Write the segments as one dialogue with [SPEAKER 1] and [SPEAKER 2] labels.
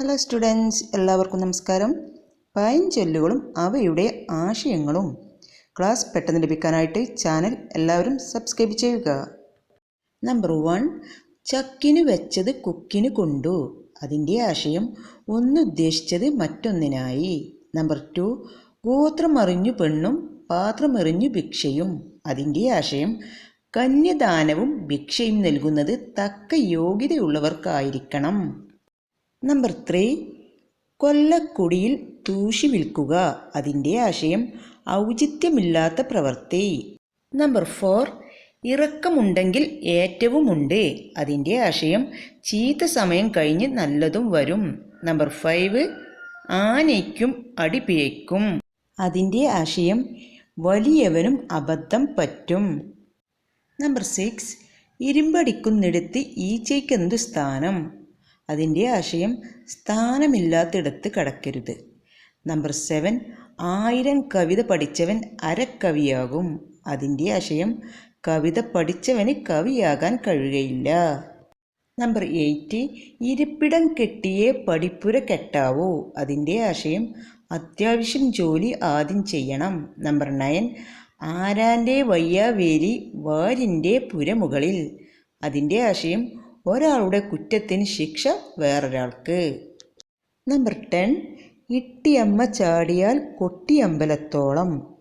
[SPEAKER 1] Hello students എല്ലാവർക്കും നമസ്കാരം. പഴഞ്ചൊല്ലുകളും അവയുടെ ആശയങ്ങളും. ക്ലാസ് പെട്ടെന്ന് ലഭിക്കാനായിട്ട് ചാനൽ എല്ലാവരും സബ്സ്ക്രൈബ് ചെയ്യുക. നമ്പർ വൺ ചക്കിന് വെച്ചത് കുക്കിന് കൊണ്ടു. അതിന്റെ ആശയം ഒന്നുദ്ദേശിച്ചത് മറ്റൊന്നിനായി. നമ്പർ ടു ഗോത്രമറിഞ്ഞു പെണ്ണും പാത്രമെറിഞ്ഞു ഭിക്ഷയും. അതിന്റെ ആശയം കന്യദാനവും ഭിക്ഷയും നൽകുന്നത് തക്ക യോഗ്യതയുള്ളവർക്കായിരിക്കണം. നമ്പർ ത്രീ കൊല്ലക്കുടിയിൽ തൂശി വിൽക്കുക അതിന്റെ ആശയം ഔചിത്യമില്ലാത്ത പ്രവൃത്തി. നമ്പർ ഫോർ ഇറക്കമുണ്ടെങ്കിൽ ഏറ്റവുമുണ്ട് അതിന്റെ ആശയം ചീത്ത സമയം കഴിഞ്ഞ് നല്ലതും വരും. നമ്പർ ഫൈവ് ആനയ്ക്കും അടിപിഴയ്ക്കും അതിന്റെ ആശയം വലിയവനും അബദ്ധം പറ്റും. നമ്പർ സിക്സ് ഇരുമ്പടിക്കുന്നിടത്ത് ഈച്ചയ്ക്കെന്തു സ്ഥാനം? അതിന്റെ ആശയം സ്ഥാനമില്ലാത്തിടത്ത് കടക്കരുത്. നമ്പർ സെവൻ ആയിരം കവിത പഠിച്ചവൻ അരക്കവിയാകും. അതിന്റെ ആശയം കവിത പഠിച്ചവന് കവിയാകാൻ കഴിയുകയില്ല. നമ്പർ എയ്റ്റ് ഇരിപ്പിടം കെട്ടിയേ പഠിപ്പുര കെട്ടാവോ. അതിന്റെ ആശയം അത്യാവശ്യം ജോലി ആദ്യം ചെയ്യണം. നമ്പർ നയൻ ആരാന്റെ വയ്യാവേലി വാരിന്റെ പുരമുകളിൽ. അതിന്റെ ആശയം ഒരാളുടെ കുറ്റത്തിന് ശിക്ഷ വേറൊരാൾക്ക്. Number ten. ഇട്ടിയമ്മ ചാടിയാൽ കൊട്ടിയമ്പലത്തോളം.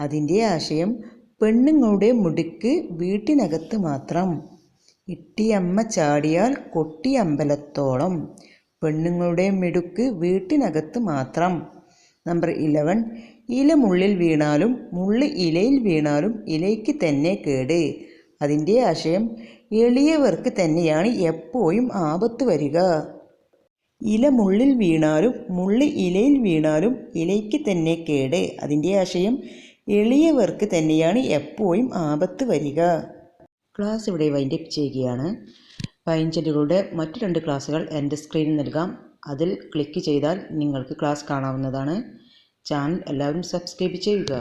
[SPEAKER 1] അതിന്റെ ആശയം പെണ്ണുങ്ങളുടെ മുടുക്ക് വീട്ടിനകത്ത് മാത്രം. ഇട്ടിയമ്മ ചാടിയാൽ കൊട്ടിയമ്പലത്തോളം. പെണ്ണുങ്ങളുടെ മിടുക്ക് വീട്ടിനകത്ത് മാത്രം. Number eleven. ഇല മുള്ളിൽ വീണാലും മുള്ളി ഇലയിൽ വീണാലും ഇലയ്ക്ക് തന്നെ കേട്. അതിന്റെ ആശയം എളിയവർക്ക് തന്നെയാണ് എപ്പോഴും ആപത്ത് വരിക. ഇല മുള്ളിൽ വീണാലും മുള്ളി ഇലയിൽ വീണാലും ഇലയ്ക്ക് തന്നെ കേട്. അതിന്റെ ആശയം എളിയവർക്ക് തന്നെയാണ് എപ്പോഴും ആപത്ത് വരിക. ക്ലാസ് ഇവിടെ വൈൻഡ് അപ്പ് ചെയ്യുകയാണ്. പൈഞ്ചലുകളുടെ മറ്റു രണ്ട് ക്ലാസ്സുകൾ എന്റെ സ്ക്രീനിൽ നൽകാം. അതിൽ ക്ലിക്ക് ചെയ്താൽ നിങ്ങൾക്ക് ക്ലാസ് കാണാവുന്നതാണ്. ചാനൽ എല്ലാവരും സബ്സ്ക്രൈബ് ചെയ്യുക.